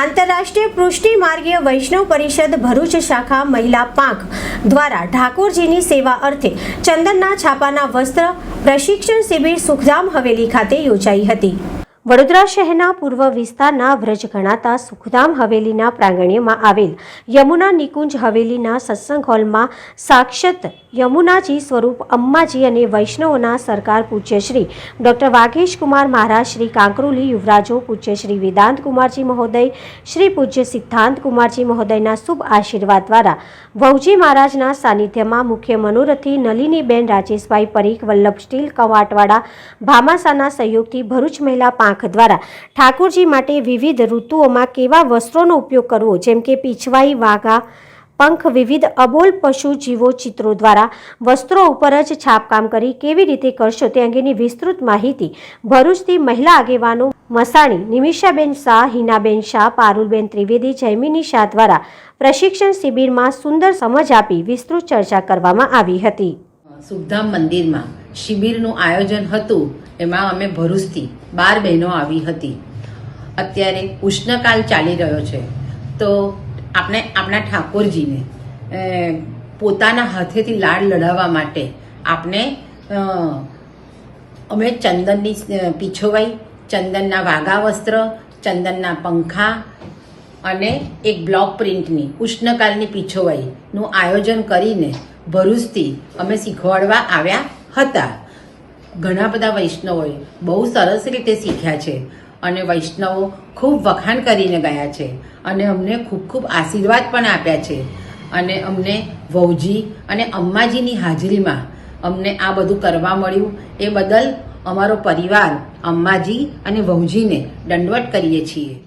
આંતરરાષ્ટ્રીય પૃષ્ટિ માર્ગીય વૈષ્ણવ પરિષદ ભરૂચ શાખા મહિલા પાંખ દ્વારા ઠાકોરજીની સેવા અર્થે ચંદનના છાપાના વસ્ત્ર પ્રશિક્ષણ શિબિર સુખધામ હવેલી ખાતે યોજાઈ હતી. વડોદરા શહેરના પૂર્વ વિસ્તારના વ્રજ ગણાતા સુખધામ હવેલીના પ્રાંગણ્યમાં આવેલ યમુના નિકુંજ હવેલીના સત્સંગ હોલમાં સાક્ષત યમુનાજી સ્વરૂપ અમ્માજી અને વૈષ્ણવોના સરકાર પૂજ્યશ્રી ડૉક્ટર વાઘેશ કુમાર મહારાજ, શ્રી કાંકરોલી યુવરાજો પૂજ્યશ્રી વેદાંત કુમારજી મહોદય, શ્રી પૂજ્ય સિદ્ધાંત કુમારજી મહોદયના શુભ આશીર્વાદ દ્વારા વહુજી મહારાજના સાનિધ્યમાં મુખ્ય મનોરથી નલિનીબેન રાજેશભાઈ પરીખ, વલ્લભ સ્ટીલ કવાટવાડા ભામાસાના સહયોગથી ભરૂચ મહિલા પાંખ દ્વારા. ઠાકોરજી માટે વિવિધ ઋતુઓમાં કેવા વસ્ત્રોનો ઉપયોગ કરવો? જેમ કે પીછવાઈ, વાઘા, પંખ, વિવિધ અબોલ પશુ જીવો ચિત્રો દ્વારા વસ્ત્રો ઉપર જ છાપકામ કરી કેવી રીતે કરશો તે અંગેની વિસ્તૃત માહિતી ભરૂચથી મહિલા આગેવાનો મસાણી, નિમિષાબેન શાહ, હિનાબેન શાહ, પારુલબેન ત્રિવેદી, જૈમિની શાહ દ્વારા પ્રશિક્ષણ શિબિરમાં સુંદર સમજ આપી વિસ્તૃત ચર્ચા કરવામાં આવી હતી. સુખધામ મંદિરમાં શિબિરનું આયોજન હતું, એમાં અમે ભરૂચથી બાર બહેનો આવી હતી. અત્યારે ઉષ્ણકાલ ચાલી રહ્યો છે. તો આપણે, આપણા ઠાકોરજીને પોતાના હાથેથી લાડ લડાવવા માટે આપણે અમે ચંદનની પીછોવાઈ, ચંદનના વાઘા વસ્ત્ર, ચંદનના પંખા અને એક બ્લોક પ્રિન્ટની, ઉષ્ણકાલની પીછોવાઈનું આયોજન કરીને ભરૂચથી અમે શીખવાડવા આવ્યા હતા. ઘણા બધા વૈષ્ણવોએ બહુ સરસ રીતે શીખ્યા છે અને વૈષ્ણવો ખૂબ વખાણ કરીને ગયા છે અને અમને ખૂબ ખૂબ આશીર્વાદ પણ આપ્યા છે. અને અમને વહુજી અને અમ્માજીની હાજરીમાં અમને આ બધું કરવા મળ્યું એ બદલ અમારો પરિવાર અમ્માજી અને વહુજીને દંડવટ કરીએ છીએ.